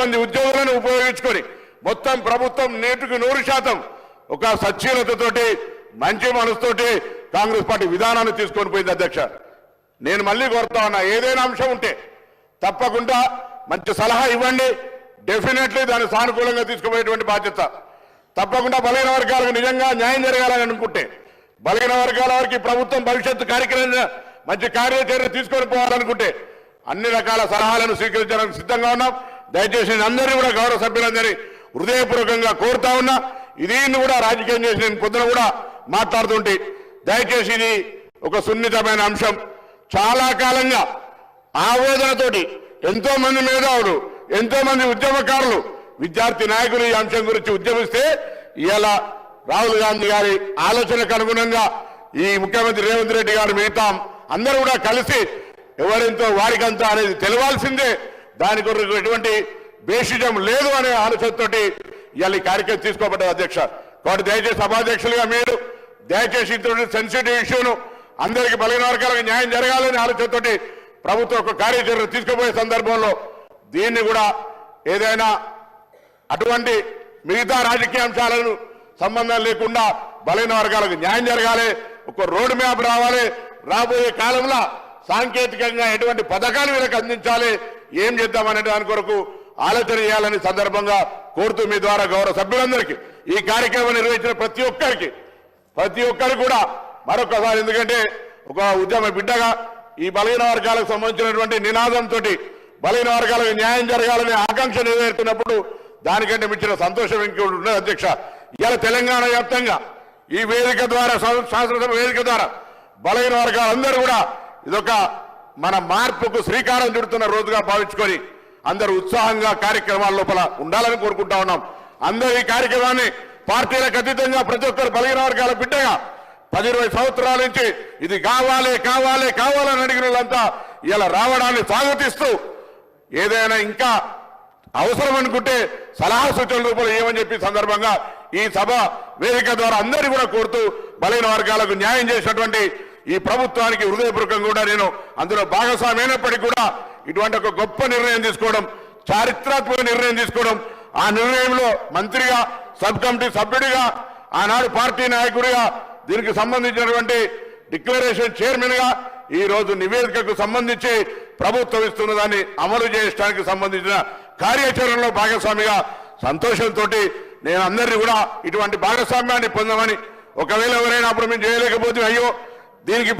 మంది ఉద్యోగులను ఉపయోగించుకొని మొత్తం ప్రభుత్వం నేటికి నూరు శాతం ఒక సచ్చీలతతోటి మంచి మనసుతోటి కాంగ్రెస్ పార్టీ విధానాన్ని తీసుకొని పోయింది అధ్యక్ష. నేను మళ్ళీ కోరుతా ఉన్నా ఏదైనా అంశం ఉంటే తప్పకుండా మంచి సలహా ఇవ్వండి. డెఫినెట్లీ దాన్ని సానుకూలంగా తీసుకుపోయేటువంటి బాధ్యత. తప్పకుండా బలహీన వర్గాలకు నిజంగా న్యాయం జరగాలని అనుకుంటే బలహీన వర్గాల వారికి ప్రభుత్వం భవిష్యత్తు కార్యక్రమం మంచి కార్యాచరణ తీసుకొని పోవాలనుకుంటే అన్ని రకాల సలహాలను స్వీకరించడానికి సిద్ధంగా ఉన్నాం. దయచేసి అందరినీ కూడా గౌరవ సభ్యులందరినీ హృదయపూర్వకంగా కోరుతా ఉన్నా ఇది కూడా రాజకీయం చేసి నేను పొద్దున కూడా మాట్లాడుతుంటే దయచేసి ఇది ఒక సున్నితమైన అంశం. చాలా కాలంగా ఆవేదనతోటి ఎంతో మంది మేధావులు ఎంతో మంది ఉద్యమకారులు విద్యార్థి నాయకులు ఈ అంశం గురించి ఉద్యమిస్తే ఇలా రాహుల్ గాంధీ గారి ఆలోచనకు అనుగుణంగా ఈ ముఖ్యమంత్రి రేవంత్ రెడ్డి గారు మిగతా అందరూ కూడా కలిసి ఎవరెంతో వారికంతా అనేది తెలవాల్సిందే దాని కొరకు ఎటువంటి బేషిజం లేదు అనే ఆలోచనతోటి ఇవాళ ఈ కార్యక్రమం తీసుకోబడ్డది అధ్యక్ష. కాబట్టి దయచేసి సభాధ్యక్షులుగా మీరు దయచేసి ఇటువంటి సెన్సిటివ్ ఇష్యూను అందరికీ బలహీన వర్గాలకు న్యాయం జరగాలనే ఆలోచనతోటి ప్రభుత్వం ఒక కార్యాచరణ తీసుకుపోయే సందర్భంలో దీన్ని కూడా ఏదైనా అటువంటి మిగతా రాజకీయ అంశాలను సంబంధం లేకుండా బలైన వర్గాలకు న్యాయం జరగాలి ఒక రోడ్ మ్యాప్ రావాలి. రాబోయే కాలంలో సాంకేతికంగా ఎటువంటి పథకాలు వీళ్ళకి అందించాలి ఏం చేద్దామనే దాని కొరకు ఆలోచన చేయాలని సందర్భంగా కోరుతూ మీ ద్వారా గౌరవ సభ్యులందరికీ ఈ కార్యక్రమం నిర్వహించిన ప్రతి ఒక్కరికి ప్రతి ఒక్కరు కూడా మరొకసారి ఎందుకంటే ఒక ఉద్యమ బిడ్డగా ఈ బలహీన వర్గాలకు సంబంధించినటువంటి నినాదంతో బలహీన వర్గాలకు న్యాయం జరగాలనే ఆకాంక్ష నెరవేరుతున్నప్పుడు దానికంటే మించిన సంతోషం ఇంకోటి ఉన్నది అధ్యక్ష. ఇవాళ తెలంగాణ వ్యాప్తంగా ఈ వేదిక ద్వారా శాసనసభ వేదిక ద్వారా బలహీన వర్గాలందరూ కూడా ఇదొక మన మార్పుకు శ్రీకారం చుడుతున్న రోజుగా భావించుకొని అందరూ ఉత్సాహంగా కార్యక్రమాల లోపల ఉండాలని కోరుకుంటా ఉన్నాం. అందరూ ఈ కార్యక్రమాన్ని పార్టీలకు అతీతంగా ప్రతి ఒక్కరు బలహీన వర్గాల బిడ్డగా పది ఇరవై సంవత్సరాల నుంచి ఇది కావాలి కావాలి కావాలని అడిగిన వాళ్ళంతా ఇలా రావడాన్ని స్వాగతిస్తూ ఏదైనా ఇంకా అవసరం అనుకుంటే సలహా సూచనల రూపంలో ఏమని చెప్పి సందర్భంగా ఈ సభ వేదిక ద్వారా అందరినీ కూడా కోరుతూ బలైన వర్గాలకు న్యాయం చేసినటువంటి ఈ ప్రభుత్వానికి హృదయపూర్వకంగా కూడా నేను అందులో భాగస్వామి అయినప్పటికీ కూడా ఇటువంటి ఒక గొప్ప నిర్ణయం తీసుకోవడం చారిత్రాత్మక నిర్ణయం తీసుకోవడం ఆ నిర్ణయంలో మంత్రిగా సబ్ కమిటీ సభ్యుడిగా ఆనాడు పార్టీ నాయకుడిగా దీనికి సంబంధించినటువంటి డిక్లరేషన్ చైర్మన్గా ఈ రోజు నివేదికకు సంబంధించి ప్రభుత్వం ఇస్తున్న దాన్ని అమలు చేయడానికి సంబంధించిన కార్యాచరణలో భాగస్వామిగా సంతోషంతో నేను అందరినీ కూడా ఇటువంటి భాగస్వామ్యాన్ని పొందమని ఒకవేళ ఎవరైనా అప్పుడు మేము చేయలేకపోతే అయ్యో దీనికి